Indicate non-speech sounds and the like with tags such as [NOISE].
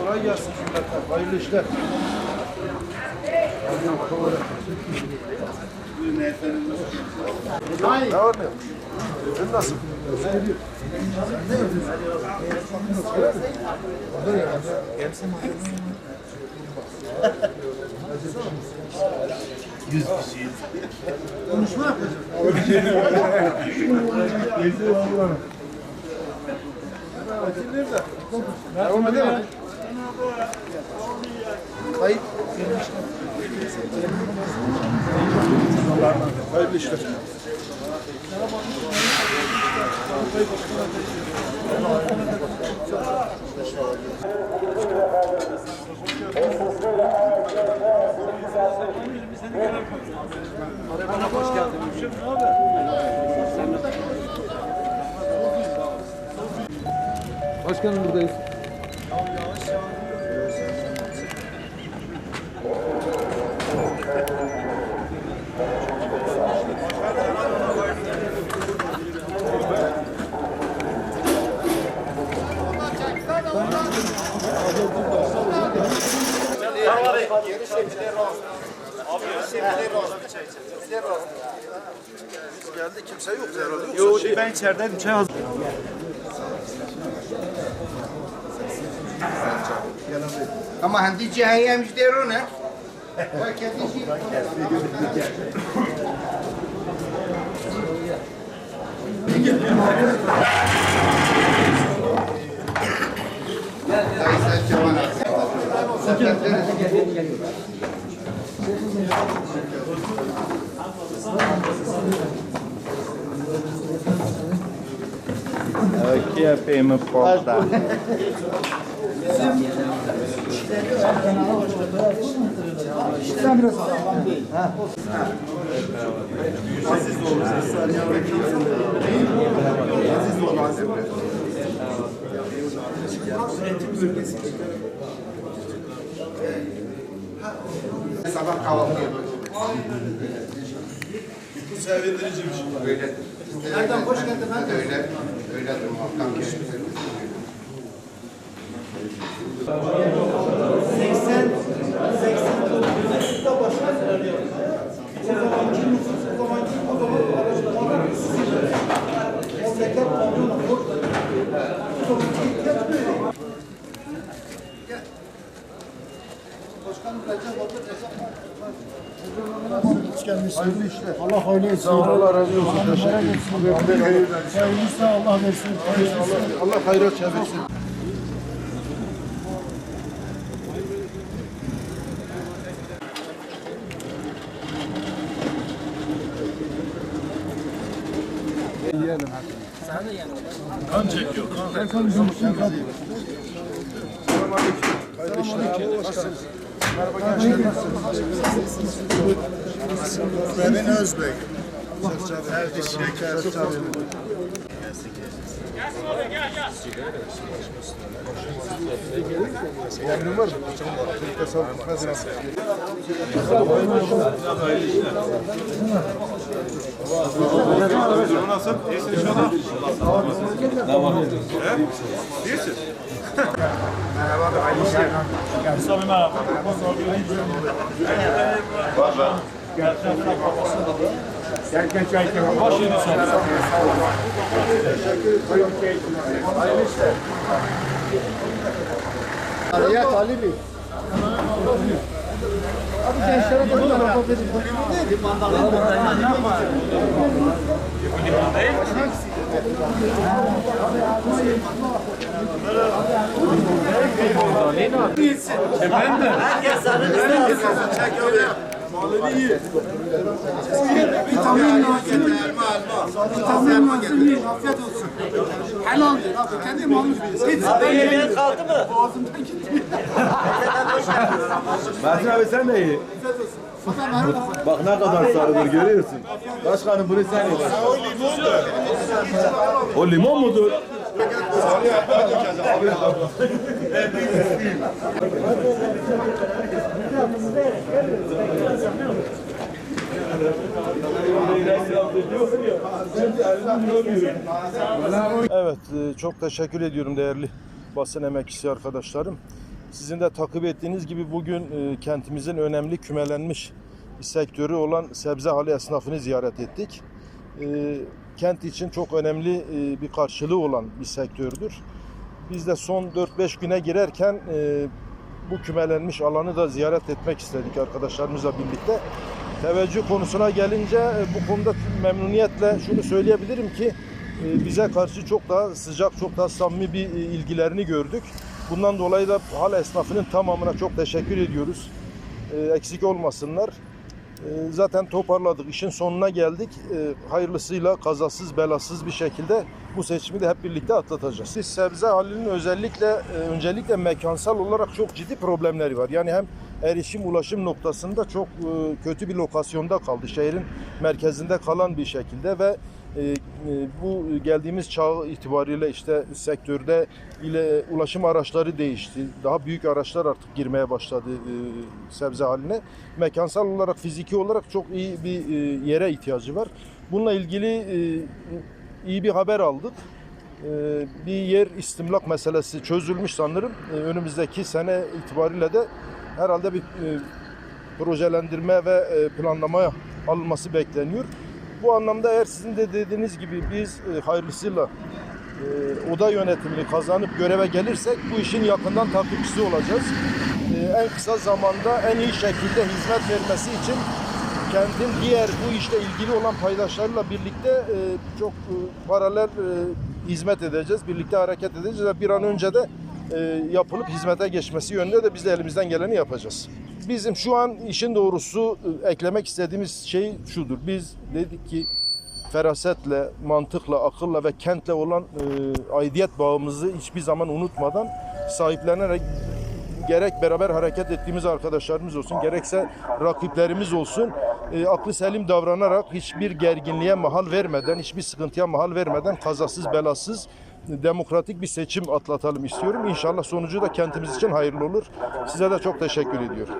Kolay gelsin cümleten. Hayırlı işler. Ne var ne yok? Sen nasıl? Konuşma [LAUGHS] [LAUGHS] yapacağım. Nerede? Devam edelim? Kayıt. Hayırlı işler. Başkanım buradayız. Geldi kimse yok herhalde. Yo Yoksa şey, ben içerideydim çay hazır. Ama hendici hengemiz der o ne? Kendici. Aqui é a PM Porta. [LAUGHS] Sen biraz sağlam değil. Ha. Aziz de olur. Aziz de olur. Aziz Sabah kahvaltı yapıyoruz. Bu sevindirici bir şey. Öyle. Nereden hoş geldin ben de. Öyle. Öyle durmaktan geçmiyoruz. Hayırlı işler. Allah hayırlı etsin. Sağ ol. Allah razı olsun. Teşekkür ederim. Hayırlısı Allah versin. Allah, hayra çevirsin. Kan çekiyor. Kan. Bizim kan. Selamünaleyküm. Hayırlı işler. Nasılsınız? Merhaba gençler. Nasılsınız? Emin Özbek. Erdiş Şeker. Emrin var mı? Türk Tasavvuf Medresesi. Nasıl? İyisin inşallah. Var? He? İyisin. Merhaba abi. Hayırlı işler. Mustafa merhaba. Gel gel çay içelim. Hoş geldin sen. Araya Ali Bey. Abi gençlere de bu tarafa verin. Vitamin lazım. Elma elma. Vitamin lazım. Afiyet olsun. Helaldir abi. Kendi malım. Hiç ben kaldı mı? Boğazımdan gitti. Mersin abi sen de iyi. Bak ne kadar sarıdır görüyorsun. Başkanım bunu sen ye. O limon mudur? Evet, e, çok teşekkür ediyorum değerli basın emekçisi arkadaşlarım. Sizin de takip ettiğiniz gibi bugün e, kentimizin önemli kümelenmiş sektörü olan sebze hali esnafını ziyaret ettik. E, kent için çok önemli bir karşılığı olan bir sektördür. Biz de son 4-5 güne girerken bu kümelenmiş alanı da ziyaret etmek istedik arkadaşlarımızla birlikte. Teveccüh konusuna gelince e, bu konuda memnuniyetle şunu söyleyebilirim ki e, bize karşı çok daha sıcak, çok daha samimi bir e, ilgilerini gördük. Bundan dolayı da hal esnafının tamamına çok teşekkür ediyoruz. Eksik olmasınlar. Zaten toparladık, işin sonuna geldik. Hayırlısıyla kazasız belasız bir şekilde bu seçimi de hep birlikte atlatacağız. Biz sebze halinin özellikle öncelikle mekansal olarak çok ciddi problemleri var. Yani hem erişim ulaşım noktasında çok e, kötü bir lokasyonda kaldı. Şehrin merkezinde kalan bir şekilde ve e, e, bu geldiğimiz çağ itibariyle işte sektörde ile ulaşım araçları değişti. Daha büyük araçlar artık girmeye başladı sebze haline. Mekansal olarak, fiziki olarak çok iyi bir yere ihtiyacı var. Bununla ilgili iyi bir haber aldık. Bir yer istimlak meselesi çözülmüş sanırım. Önümüzdeki sene itibariyle de herhalde bir e, projelendirme ve e, planlamaya alınması bekleniyor. Bu anlamda eğer sizin de dediğiniz gibi biz e, hayırlısıyla e, oda yönetimini kazanıp göreve gelirsek bu işin yakından takipçisi olacağız. E, en kısa zamanda en iyi şekilde hizmet vermesi için kentin diğer bu işle ilgili olan paydaşlarıyla birlikte e, çok e, paralel e, hizmet edeceğiz. Birlikte hareket edeceğiz ve bir an önce de yapılıp hizmete geçmesi yönünde de biz de elimizden geleni yapacağız. Bizim şu an işin doğrusu e, eklemek istediğimiz şey şudur. Biz dedik ki ferasetle, mantıkla, akılla ve kentle olan e, aidiyet bağımızı hiçbir zaman unutmadan sahiplenerek gerek beraber hareket ettiğimiz arkadaşlarımız olsun, gerekse rakiplerimiz olsun, e, aklı selim davranarak hiçbir gerginliğe mahal vermeden, hiçbir sıkıntıya mahal vermeden kazasız belasız demokratik bir seçim atlatalım istiyorum. İnşallah sonucu da kentimiz için hayırlı olur. Size de çok teşekkür ediyorum.